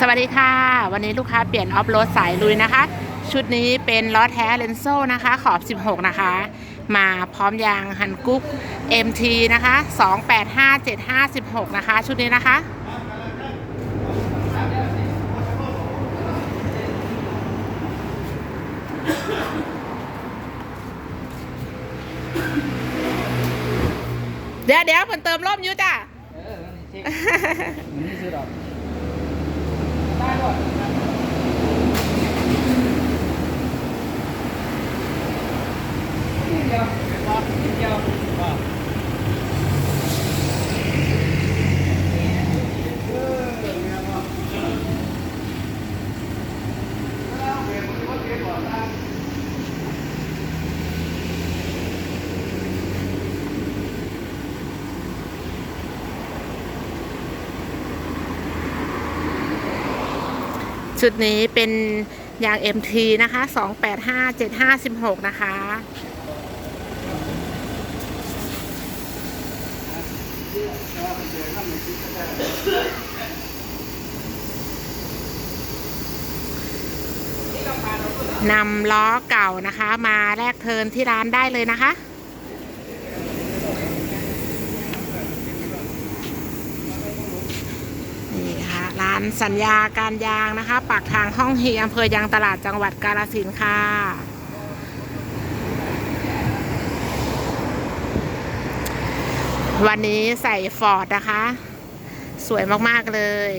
สวัสดีค่ะ วันนี้ลูกค้าเปลี่ยนออฟโรดสายลุยนะคะ ชุดนี้เป็นล้อแท้เลนโซ่นะคะ ขอบ 16 นะคะ มาพร้อมยางฮันกุ๊ก MT นะคะ 285756 นะคะ ชุดนี้นะคะ เดี๋ยวเดี๋ยวเพิ่นเติมร่มอยู่จ้ะ เออมันเช็คมันนี่ซื้อดอกได้หมดนิดเดียวพอนิดเดียวพอเออเนี่ยพอแล้วเปลี่ยนมันก็เปลี่ยนก่อนนะ ชุดนี้เป็นยาง MT นะคะ2857516นะคะ นำล้อเก่านะคะ มาแลกเทินที่ร้านได้เลยนะคะ นี่ค่ะร้านสัญญาการยางนะคะปากทางห้องเฮียอำเภอยางตลาดจังหวัดกาฬสินธุ์ค่ะ วันนี้ใส่ฟอร์ดนะคะ สวยมาก ๆ เลย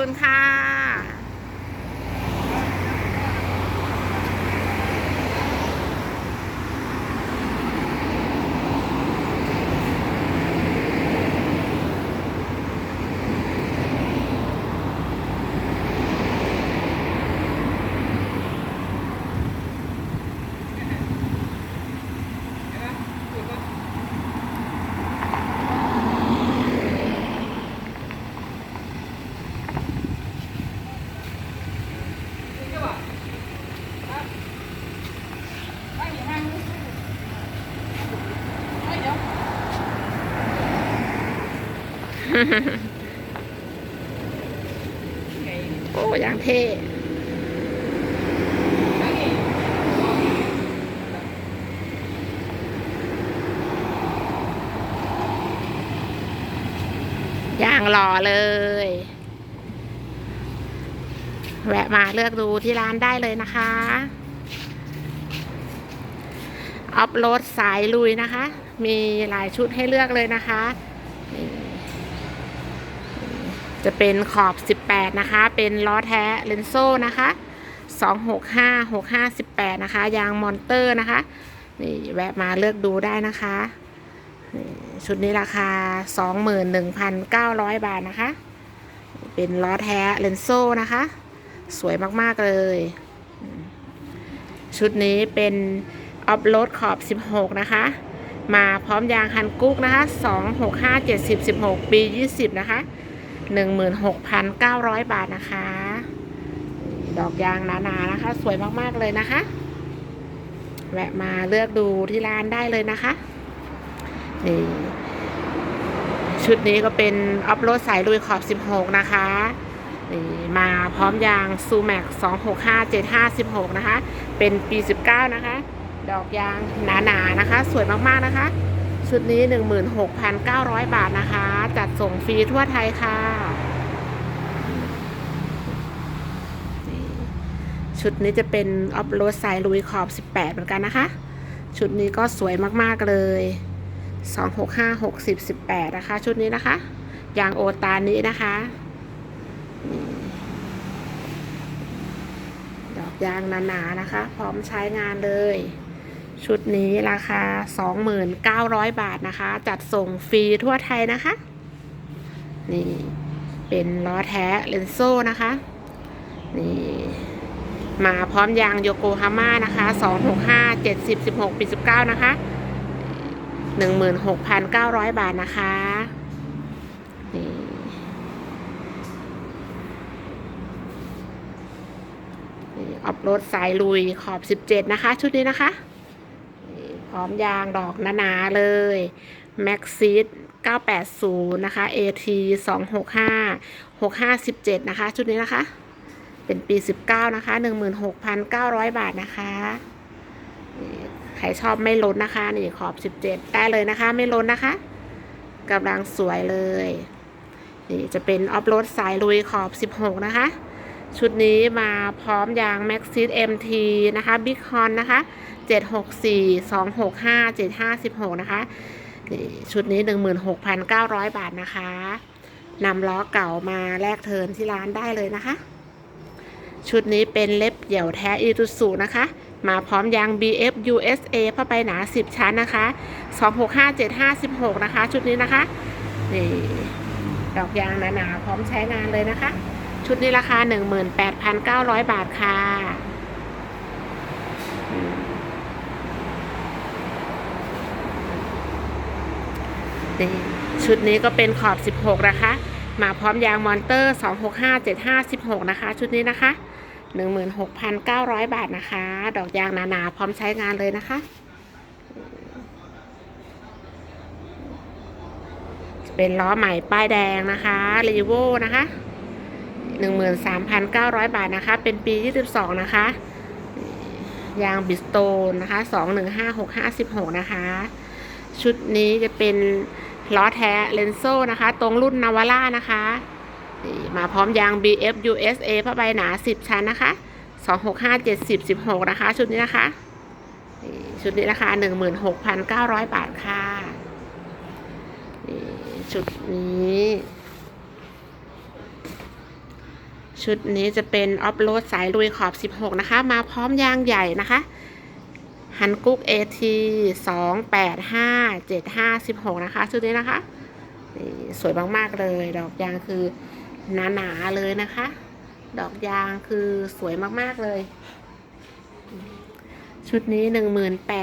ขอบคุณค่ะ โอ้ยังเท่อย่างหล่อเลย แวะมาเลือกดูที่ร้านได้เลยนะคะอัพโหลดสายลุยนะคะ มีหลายชุดให้เลือกเลยนะคะนี่ จะเป็นขอบ 18 นะคะ เป็นล้อแท้เลนโซ่นะคะ 265 65 18 นะคะ ยางมอนเตอร์นะคะ นี่แวะมาเลือกดูได้นะคะ ชุดนี้ราคา 21,900 บาทนะคะ เป็นล้อแท้เลนโซ่นะคะ สวยมาก ๆ เลย ชุดนี้เป็นออฟโรดขอบ 16 นะคะ มาพร้อมยางฮันกุ๊กนะคะ 265 70 16ปี20 นะคะ 16,900 บาทนะคะ ดอกยางหนาๆนะคะ สวยมากๆเลยนะคะ แวะมาเลือกดูที่ร้านได้เลยนะคะนี่ชุดนี้ก็เป็นออฟโรดสายลุยขอบ 16 นะคะนี่มาพร้อมยางซูแม็ก265 75 16นะคะ เป็นปี 19 นะคะ ดอกยางหนาๆนะคะ สวยมากๆนะคะ ชุดนี้ 16,900 บาทนะคะ จัดส่งฟรีทั่วไทยค่ะ ชุดนี้จะเป็นออฟโรดสายลุยขอบ 18 เหมือนกันนะคะ ชุดนี้ก็สวยมากๆเลยสองหกห้าหกสิบสิบแปดนะคะ ชุดนี้นะคะยางโอตานี้นะคะดอกยางหนาๆนะคะ พร้อมใช้งานเลย ชุดนี้ราคาสองหมื่นเก้าร้อยบาทนะคะ จัดส่งฟรีทั่วไทยนะคะ นี่เป็นล้อแท้เลนโซ่นะคะ นี่มาพร้อมยางโยโกฮาม่านะคะ 265 70 16ปี19 นะคะ 16,900 บาทนะคะ นี่ออฟโรดสายลุยขอบ 17 นะคะ ชุดนี้นะคะ พร้อมยางดอกหนาๆเลยแม็กซิส980 นะคะ AT 265 6517 นะคะ ชุดนี้นะคะ เป็นปี 19 นะคะ 16,900 บาทนะคะใครชอบไม่ล้นนะคะ นี่ขอบ 17 ได้เลยนะคะ ไม่ล้นนะคะกำลังสวยเลย นี่จะเป็นออฟโรดสายลุยขอบ 16 นะคะ ชุดนี้มาพร้อมยาง Maxis MT นะคะ Big Horn นะคะ764 265 7516นะคะนี่ชุดนี้16,900บาทนะคะนำล้อเก่ามาแลกเทินที่ร้านได้เลยนะคะ ชุดนี้เป็นเล็บเดี่ยวแท้อีตุสุนะคะมาพร้อมยาง BF USA ผ้าใบหนา 10 ชั้นนะคะ 265756 นะคะ ชุดนี้นะคะ นี่ ดอกยางหนาๆพร้อมใช้งานเลยนะคะ ชุดนี้ราคา 18,900 บาทค่ะ นี่ชุดนี้ก็เป็นขอบ 16 นะคะ มาพร้อมยางมอนเตอร์ 265 7516นะคะ ชุดนี้นะคะ 16,900 บาทนะคะ ดอกยางหนาๆ พร้อมใช้งานเลยนะคะ เป็นล้อใหม่ป้ายแดงนะคะรีโวนะคะ 13,900 บาทนะคะ เป็นปี 22 นะคะ ยางบิสโตนนะคะ 215656 นะคะ ชุดนี้จะเป็น ล้อแท้เลนโซนะคะ ตรงรุ่นนาวาร่านะคะมาพร้อมยาง BF USA ผ้าใบหนา 10 ชั้นนะคะ265 70 16 นะคะ ชุดนี้นะคะชุดนี้ราคา 16,900 บาทค่ะชุดนี้ ชุดนี้จะเป็นออฟโรดสายลุยขอบ 16 นะคะ มาพร้อมยางใหญ่นะคะ ฮันกุ๊ก AT 2 8 5 7 5 16นะคะชุดนี้นะคะนี่สวยมากๆเลย ดอกยางคือหนาๆเลยนะคะ ดอกยางคือสวยมากๆเลย ชุดนี้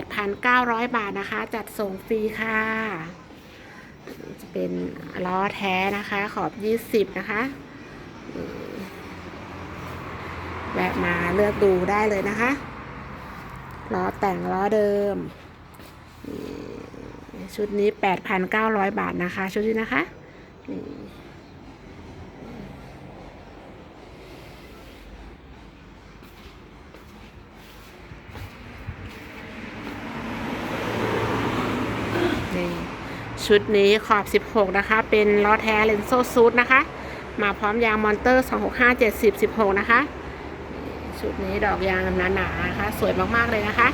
18,900บาทนะคะ จัดส่งฟรีค่ะ จะเป็นล้อแท้นะคะ ขอบ20นะคะแวะมาเลือกดูได้เลยนะคะ ล้อแต่งล้อเดิมนี่ชุดนี้ 8,900 บาทนะคะ ชุดนี้นะคะนี่นี่ชุดนี้ขอบ 16 นะคะ เป็นล้อแท้เลนโซซูดนะคะ มาพร้อมยางมอนเตอร์ 265 70 16 นะคะ ชุดนี้ดอกยางหนาๆนะคะ สวยมากๆเลยนะคะ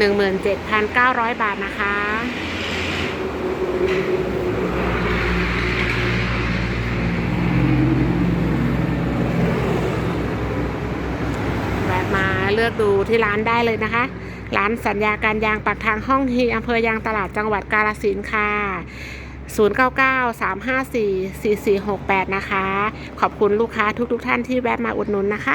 17,900 บาทนะคะแวะมาเลือกดูที่ร้านได้เลยนะคะ ร้านสัญญาการยางปากทางห้องฮีอำเภอยางตลาดจังหวัดกาฬสินค่ะ0993544468 นะคะ ขอบคุณลูกค้าทุกๆทท่านที่แวะมาอุดหนุนนะคะ